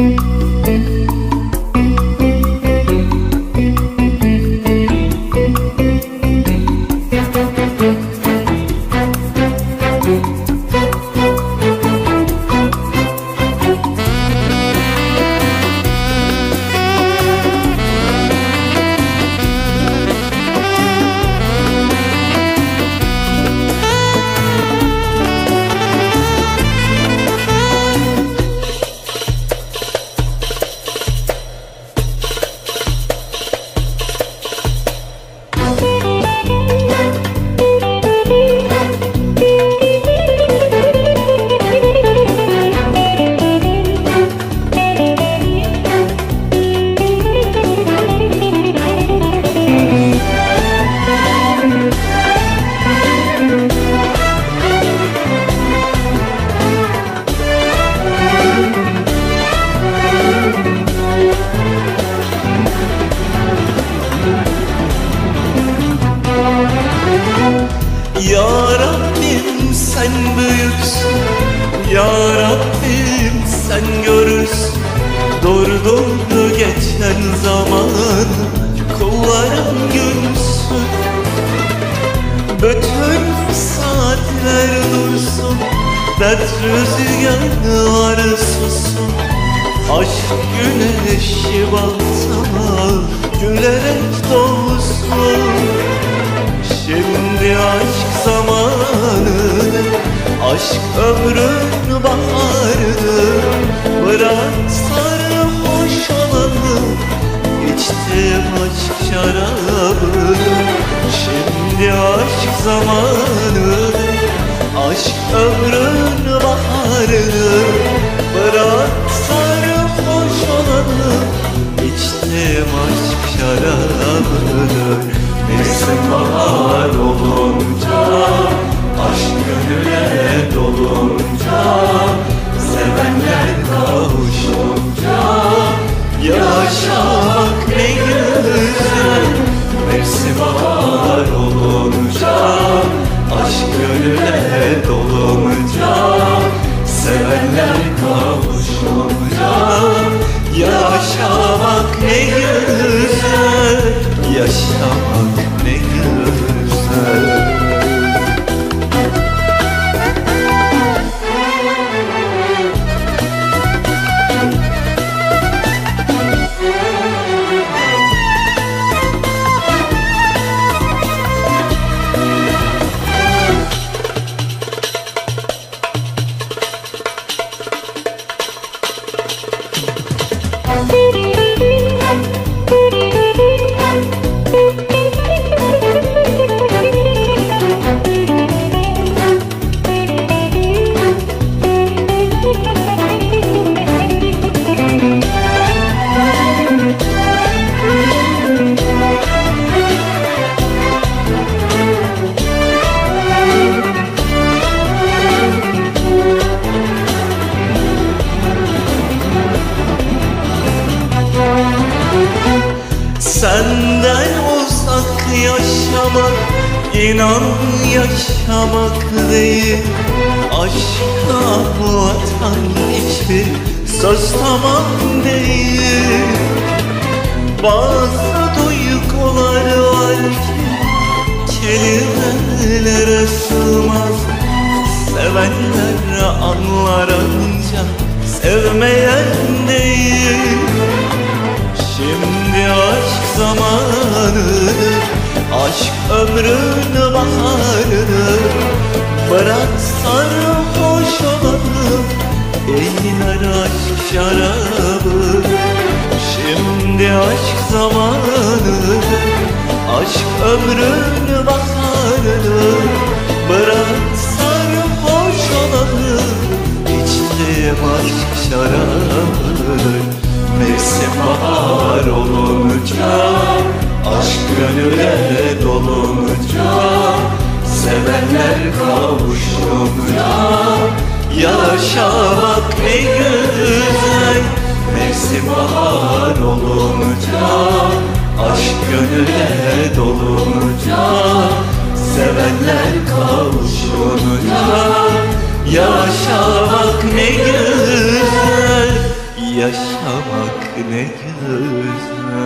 Ya sen büyüksün. Ya Rabbim sen görürsün. Doğru geçen zaman Kulların gülsün. Bütün saatler dursun Dert rüzgarlar susun. Aşk güneşi baltama Gülerek doğsun Şimdi aşk zamanı Aşk ömrün baharı. Bırak sarhoş olalım İçtim aşk şarabı. Şimdi aşk zamanı. Aşk ömrün baharı. Bırak sarhoş olalım İçtim aşk şarabını Mevsim bahar olunca Yaşamak ne güzel Mevsim bahar olunca. Aşk gönüle dolunca Sevenler kavuşunca. Yaşamak ne güzel Yaşamak Yaşamak inan yaşamak değil. Aşka vatan hiçbir söz tamam değil. Bazı duygular var ki kelimelere sığmaz. Sevenler anlar ancak sevmeyen değil. Şimdi aşk zamanı Aşk ömrün baharı Bırak sarhoş olalım. Eğler aşk şarabı Şimdi aşk zamanı. Aşk ömrün baharı Bırak sarhoş olalım. İçtim aşk şarabı Mevsim bahar olunca Aşk gönüle dolunca Sevenler kavuşunca Yaşamak ne güzel Mevsim bahar olunca Aşk gönüle dolunca Sevenler kavuşunca Yaşamak ne güzel yaşamak ne güzel